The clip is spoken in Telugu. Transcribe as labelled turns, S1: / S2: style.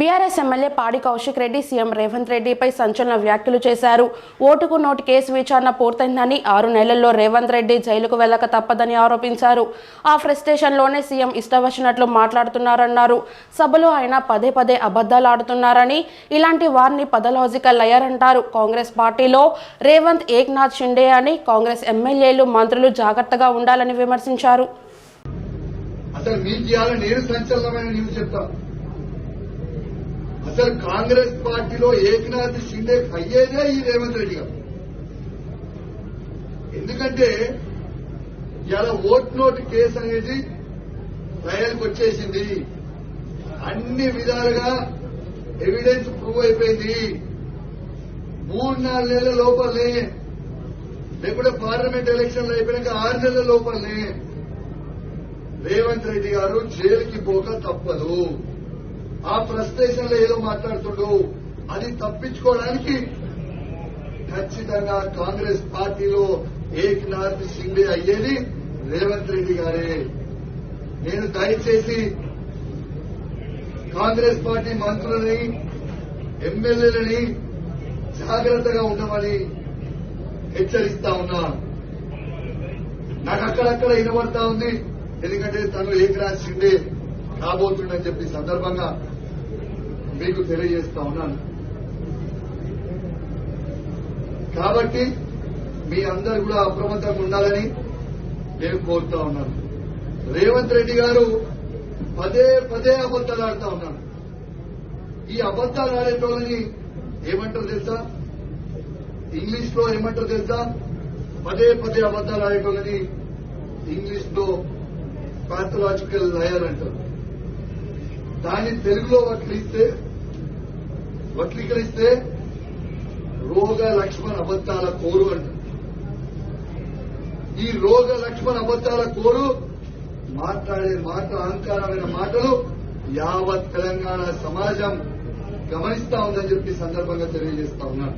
S1: బీఆర్ఎస్ ఎమ్మెల్యే పాడి కౌశిక్ రెడ్డి సీఎం రేవంత్ రెడ్డిపై సంచలన వ్యాఖ్యలు చేశారు. ఓటుకు నోటు కేసు విచారణ పూర్తయిందని ఆరు నెలల్లో రేవంత్ రెడ్డి జైలుకు వెళ్ళక తప్పదని ఆరోపించారు. ఆ ఫ్రస్ట్రేషన్లోనే సీఎం ఇష్టవచ్చినట్లు మాట్లాడుతున్నారన్నారు. సభలో ఆయన పదే పదే అబద్ధాలు ఆడుతున్నారని ఇలాంటి వారిని పదలాజికల్ లయర్ అంటారు. కాంగ్రెస్ పార్టీలో రేవంత్ ఏక్నాథ్ షిండే అని కాంగ్రెస్ ఎమ్మెల్యేలు మంత్రులు జాగ్రత్తగా ఉండాలని విమర్శించారు.
S2: అసలు మీకు నేను సంచలనమైన న్యూస్ అసలు కాంగ్రెస్ పార్టీలో ఏకనాథ్ షిండే అయ్యేదే ఈ రేవంత్ రెడ్డి గారు. ఎందుకంటే ఇలా ఓట్ నోట్ కేసు అనేది ట్రయల్కి వచ్చేసింది. అన్ని విధాలుగా ఎవిడెన్స్ ప్రూవ్ అయిపోయింది. మూడు నాలుగు నెలల లోపలనే లేకుంటే పార్లమెంట్ ఎలక్షన్లు అయిపోయాక ఆరు నెలల లోపలనే రేవంత్ రెడ్డి గారు జైలుకి పోక తప్పదు. ఆ ఫ్రస్ట్రేషన్లో ఏదో మాట్లాడుతుండు. అది తప్పించుకోవడానికి ఖచ్చితంగా కాంగ్రెస్ పార్టీలో ఏక్నాథ్ షిండే అయ్యేది రేవంత్ రెడ్డి గారే. నేను దయచేసి కాంగ్రెస్ పార్టీ మంత్రులని ఎమ్మెల్యేలని జాగ్రత్తగా ఉండమని హెచ్చరిస్తా ఉన్నా. నాకు అక్కడక్కడ వినబడతా ఉంది. ఎందుకంటే తను ఏక్నాథ్ షిండే. రాబోతుందని చెప్పి సందర్భంగా మీకు తెలియజేస్తా ఉన్నాను. కాబట్టి మీ అందరు కూడా అప్రమత్తంగా ఉండాలని నేను కోరుతా ఉన్నాను. రేవంత్ రెడ్డి గారు పదే పదే అబద్దాలు ఆడుతా ఉన్నాను ఈ అబద్దాలు ఆడేటోళ్ళని ఏమంటారు తెలుసా? ఇంగ్లీష్లో ఏమంటారు తెలుసా? పదే పదే అబద్దాలు ఆడేటోళ్ళని ఇంగ్లీష్లో పాథలాజికల్ లయర్ అంటారు. దాన్ని తెలుగులో వక్లిస్తే వక్లీకరిస్తే రోగ లక్ష్మణ్ అబద్దాల కోరు అంట. ఈ రోగ లక్ష్మణ్ అబద్దాల కోరు మాట్లాడే మాట అహంకారమైన మాటలు యావత్ తెలంగాణ సమాజం గమనిస్తా ఉందని చెప్పి సందర్భంగా తెలియజేస్తా ఉన్నాను.